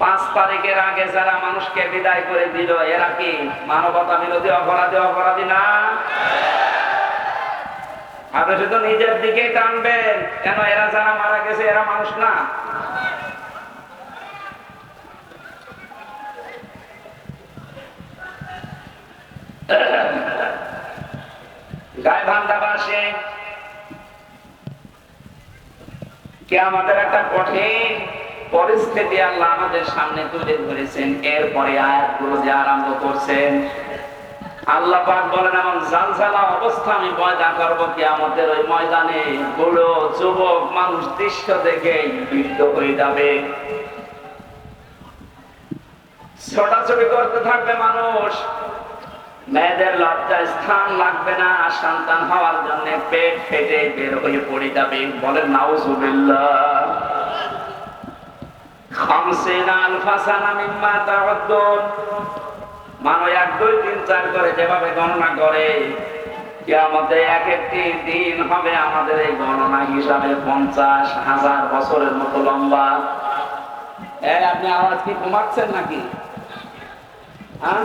পাঁচ তারিখের আগে যারা মানুষকে বিদায় করে নিজের দিকে টানবেন। কেন এরা যারা মারা গেছে, এরা মানুষ না? গাইবান্ধাবাসী কে আমাদের একটা কঠিন পরিস্থিতি আল্লাহ আমাদের সামনে তুলে ধরেছেন। এরপরে আয়াতগুলো যে আরম্ভ করছেন, আল্লাহ পাক বলেন, এমন অবস্থা আমি পয়দা করব কি আমাদের ওই ময়দানে। বুড়ো, যুবক, মানুষ দৃশ্য দেখে বৃদ্ধ হয়ে যাবে। ছোটাছুটি করতে থাকবে মানুষ। মেয়েদের লজ্জায় স্থান লাগবে না আর সন্তান হওয়ার জন্য পেট ফেটে বের হয়ে পড়ে যাবে। বলেন, নাউজুবিল্লাহ। এক তিন দিন হবে আমাদের এই গণনা হিসাবে পঞ্চাশ হাজার বছরের মতো লম্বা। আপনি আওয়াজ কি কমাচ্ছেন নাকি? হ্যাঁ?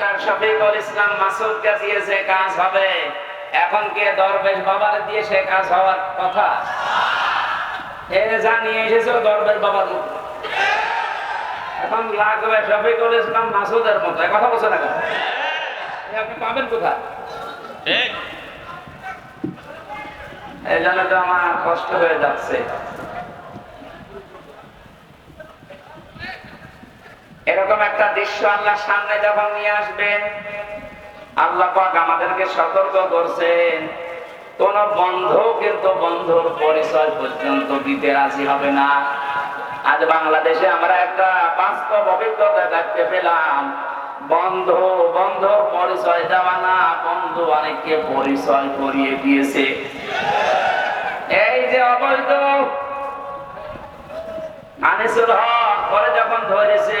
ডাক্তার শফিকুল ইসলাম মাসুদকে দিয়েছে কাজ হবে। এখন কে দরবেশ বাবার দিয়ে সে কাজ হওয়ার কথা? এ জানিয়ে এসেছে দরবেশ বাবার মতো। এখন লাগবে শফিকুল ইসলাম মাসুদের মতো। কথা বলছে না আপনি পাবেন কোথায়? এই জন্য তো আমার কষ্ট হয়ে যাচ্ছে। এরকম একটা দৃশ্য আল্লাহ সামনে যখন নিয়ে আসবেন, আল্লাহ পাক আমাদেরকে সতর্ক করছেন। কোন বন্ধ কিন্তু বন্ধুর পরিচয় পর্যন্ত দিতে রাজি হবে না। আজ বাংলাদেশে আমরা একটা বাস্তব অভিজ্ঞতা দেখতে পেলাম। বন্ধু, বন্ধুর পরিচয় দেওয়া না, বন্ধু অনেককে পরিচয় করিয়ে দিয়েছে। এই যে অবৈধ আনিসুল হক, পরে যখন ধরেছে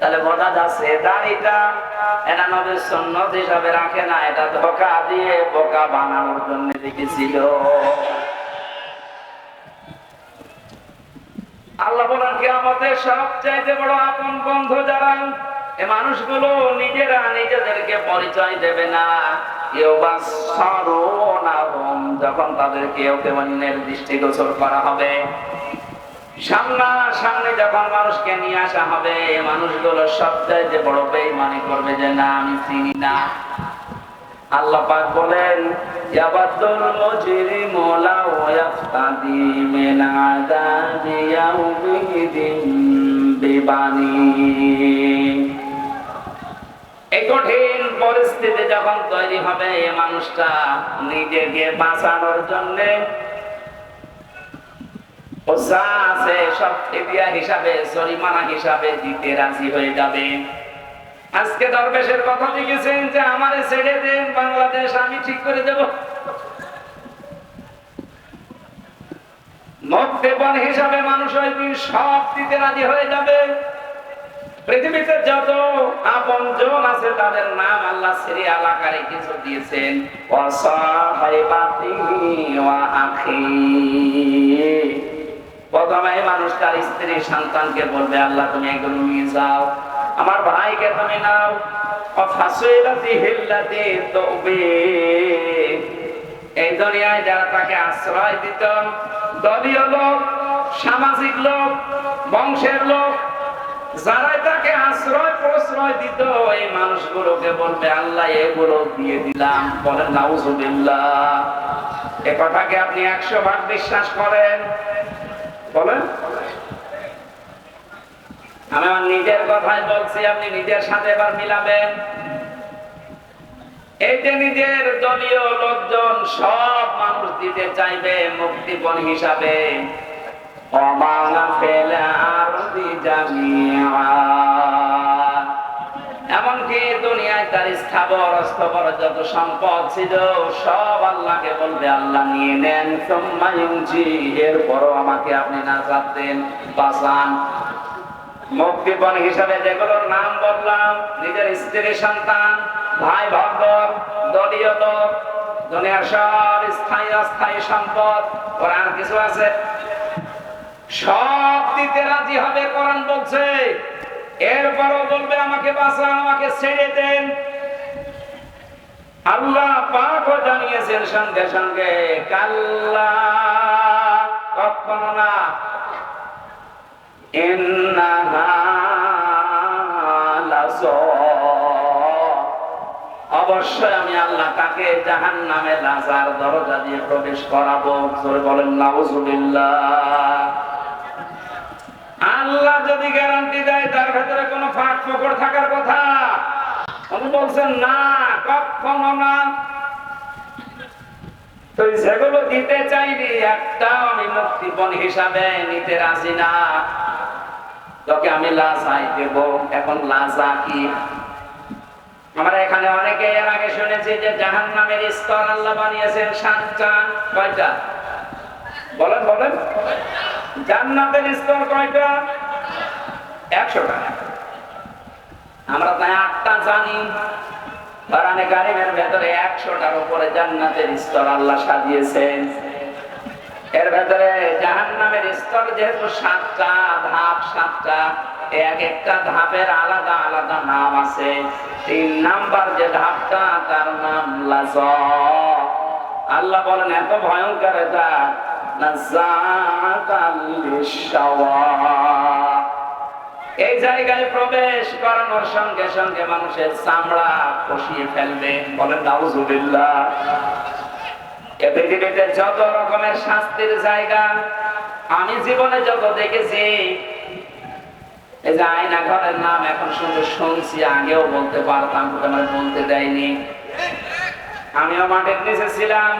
তাহলে বোঝা যাচ্ছে, দাড়িটা এটা নবীর সন্ন্যত হিসাবে রাখে না, এটা ধোকা দিয়ে বোকা বানানোর জন্য লিখেছিল আল্লাহ বলেন কি আমাদের সবচাইতে বড় আপন বন্ধু যারা, এ মানুষগুলো নিজেরা নিজেদেরকে পরিচয় দেবে না। কেউ বা সরোনাহম যখন তাদেরকে কেউ অন্যের দৃষ্টিগোচর করা হবে। সামনা সামনে যখন মানুষকে নিয়ে আসা হবে এ মানুষগুলো সবচাইতে বড় বেইমানি করবে যে, না, আমি চিনি না। আল্লাহ বলেন মিন পরিস্থিতি যখন তৈরি হবে এই মানুষটা নিজেকে বাঁচানোর জন্য আছে, সব হিসাবে, জরিমানা হিসাবে দিতে রাজি হয়ে যাবে। আজকে দরবেশের কথা লিখেছেন যে, আমার ছেড়ে দেন, বাংলাদেশ, আমি ঠিক করে দেব। হিসাবে মানুষ সব দিতে রাজি হয়ে যাবে। পৃথিবীতে যত আপন জন আছে, তাদের নাম আল্লাহ সিরিয়াল আকারে কিছু দিয়েছেন। অসহায়বাতিহি ওয়া আখি। প্রথমে মানুষ তার স্ত্রী সন্তানকে বলবে, আল্লাহ, তুমি একদম নিয়ে যাও। আমার ভাইকে তুমি নাও। এই দুনিয়ায় যারা তাকে আশ্রয় দিত, দলীয় লোক, সামাজিক লোক, বংশের লোক যারা তাকে আশ্রয় প্রশ্রয় দিত, এই মানুষগুলোকে বলবে, আল্লাহ, এগুলো দিয়ে দিলাম। বলেন নাউজুবিল্লাহ। এ কথাকে আপনি একশো ভাগ বিশ্বাস করেন। বলেন। আমি আমার নিজের কথাই বলছি, আপনি নিজের সাথে এবার মিলাবেন। এই যে নিজের দলীয় লোকজন সব মানুষ দিতে চাইবে মুক্তিপণ হিসাবে। অমানা যত সম্পদ ছিল, সব আল্লাহকে বলবে, আল্লাহ নিয়ে নেন। সোম্মায়ুঞ্চি এরপরও আমাকে আপনি মুক্তিপণ হিসাবে যেগুলোর নাম বললাম, নিজের স্ত্রী, সন্তান, ভাই ভগর দলীয় লোক, দুনিয়ার সব স্থায়ী, অস্থায়ী সম্পদ, ওর আর কিছু আছে? সব দিতে রাজি হবে, কোরআন বলছে। এরপরও বলবে, আমাকে বাঁচান, আমাকে ছেড়ে দেন। আল্লাহ পাকও জানিয়েছেন সঙ্গে সঙ্গে, কাল্লা, কখনো না। অবশ্যই আমি আল্লাহ তাকে জাহান নামে লাজার দরজা দিয়ে প্রবেশ করাবো। বলেন আল্লাহ যদি গ্যারান্টি দেয়, তার ভেতরে কোনো ফাঁক ফোকর থাকার কথা বলছেন, না, কখনো না। যেগুলো দিতে চাইবি একটাও আমি মুক্তিপণ হিসাবে নিতে রাজি না। তোকে আমি দেব, এখন কি? আমরা এখানে অনেকে এর আগে শুনেছি যে জাহান নামের স্তর আল্লাহ বানিয়েছেন সাতটা, কয়টা? বলেন বলেন। জান্নাতের স্তর কয়টা? একশোটা। আমরা তাই আটটা জানি। কোরআনে কারিমের ভেতরে একশোটার উপরে জান্নাতের স্তর আল্লাহ সাজিয়েছেন। এর ভেতরে জাহান্নামের স্তর যেহেতু সাতটা ধাপ, সাতটা, এক একটা ধাপের আলাদা আলাদা নাম আছে। তিন নাম্বার যে ধাপটা, তার নাম লাজ। আল্লাহ বলেন, এত ভয়ঙ্কর এটা। নাযাকাল লিশাওয়া এই জায়গায় প্রবেশ করানোর সঙ্গে সঙ্গে মানুষের চামড়া কষিয়ে ফেলবে। বলেন, নাউজুবিল্লাহ। যত রকমের শাস্তির জায়গা আমি জীবনে যত দেখেছি, এই যে আয়না ঘরের নাম এখন শুধু শুনছি, আগেও বলতে পারতাম আমার বলতে দেয়নি। আমিও মাঠের নিচে ছিলাম,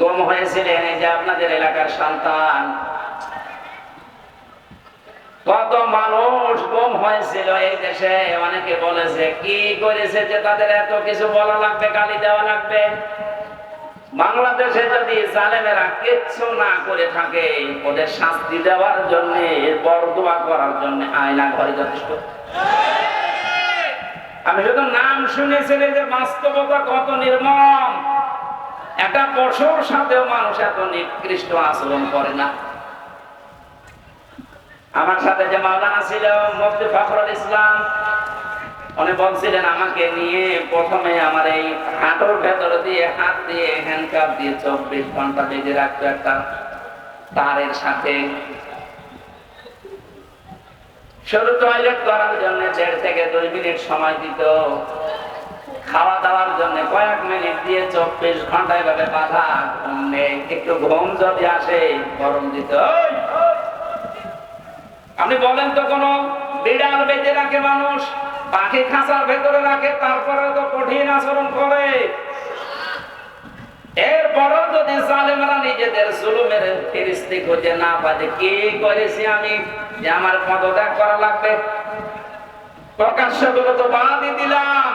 গম হয়েছিলেন এই যে আপনাদের এলাকার সন্তান। কত মানুষ গম হয়েছিল এই দেশে। অনেকে বলেছে, কি করেছে যে তাদের এত কিছু বলা লাগবে, গালি দেওয়া লাগবে? বাংলাদেশে যদি জালেমেরা কিচ্ছু না করে থাকে, ওদের শাস্তি দেওয়ার জন্য বরদোয়া করার জন্য আয়না ঘরে যথেষ্ট। আমি শুধু নাম শুনেছিলাম যে বাস্তবতা কত নির্মম। একটা পশুর সাথেও মানুষ এত নিকৃষ্ট আচরণ করে না। আমার সাথে যে মাওলানা ছিল, মুফতি ফখরুল ইসলাম, উনি বলছিলেন, আমাকে নিয়ে প্রথমে আমার এই হাঁটুর ভেতর দিয়ে হাত দিয়ে হ্যান্ডকাপ দিয়ে চব্বিশ ঘণ্টা বেঁধে রাখতো একটা তারের সাথে শুধু টয়লেট করার জন্য দেড় থেকে দুই মিনিট সময় দিত খাওয়া দাওয়ার জন্য কয়েক মিনিট দিয়ে চব্বিশ ঘণ্টা এভাবে বাধা একটু ঘুম যদি আসে, গরম দিত! আপনি বলেন তো কোন বিড়াল বেঁধে রাখে মানুষ, পাখি খাঁচার ভেতরে রাখে তারপরে তো কঠিন আচরণ করে। নিজেদের না কি আমি আমার লাগবে? তো দিলাম।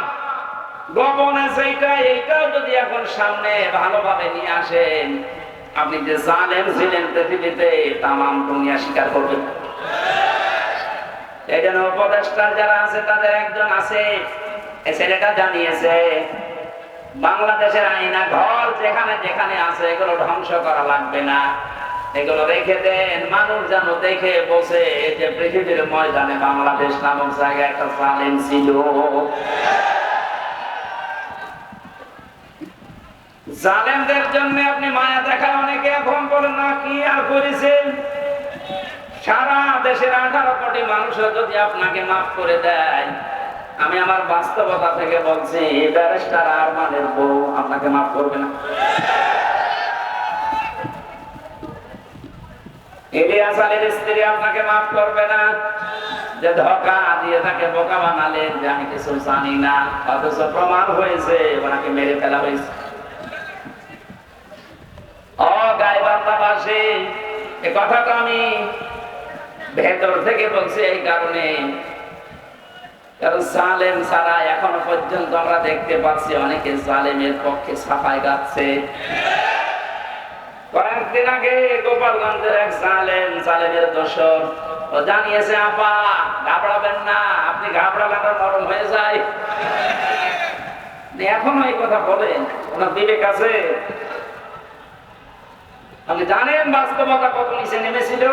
এইটাও যদি এখন সামনে ভালোভাবে নিয়ে আসেন, আপনি যে জালেম ছিলেন পৃথিবীতে, তামাম দুনিয়া স্বীকার করবেন। এই জন্য উপদেষ্টা যারা আছে, তাদের একজন আছে। ছেলেটা জানিয়েছে, বাংলাদেশের আইনা ঘর যেখানে যেখানে আছে, এগুলো ধ্বংস করা লাগবে না। এগুলো রেখে দেন, মানুষ যেন দেখে বসে। যে পৃথিবীর ময়দানে বাংলাদেশ নামক জায়গায় একটা সালেন ছিল। জালেমদের জন্য আপনি মায়া দেখায় অনেকে এখন বলেন, না, কি আর করেছেন? সারা দেশের আঠারো কোটি মানুষের যদি আপনাকে মাফ করে দেয়, আমি আমার বাস্তবতা থেকে বলছি, ব্যারিস্টার আরমানের বউ আপনাকে মাফ করবে না। ইলিয়াস আলীর স্ত্রী আপনাকে মাফ করবে না। যে দিয়ে তাকে বোকা যে আমি কিছু জানি না, অথচ প্রমাণ হয়েছে, ওনাকে মেরে ফেলা হয়েছে। ও এ আমি ভেতর থেকে বলছি এই কারণে। সালেম ছাড়া এখনও পর্যন্ত আমরা দেখতে পাচ্ছি, অনেকে সালেমের পক্ষে সাফাই গাচ্ছে কয়েকদিন আগে গোপালগঞ্জের এক সালেম সালেমের দোষর, ও জানিয়েছে, আপা, ঘাবড়াবেন না, আপনি ঘাবড়ালে আবার নরম হয়ে যায়। এখনও এই কথা বলেন, ওনার বিবেক আছে? আপনি জানেন বাস্তবতা কত নিচে নেমেছিল?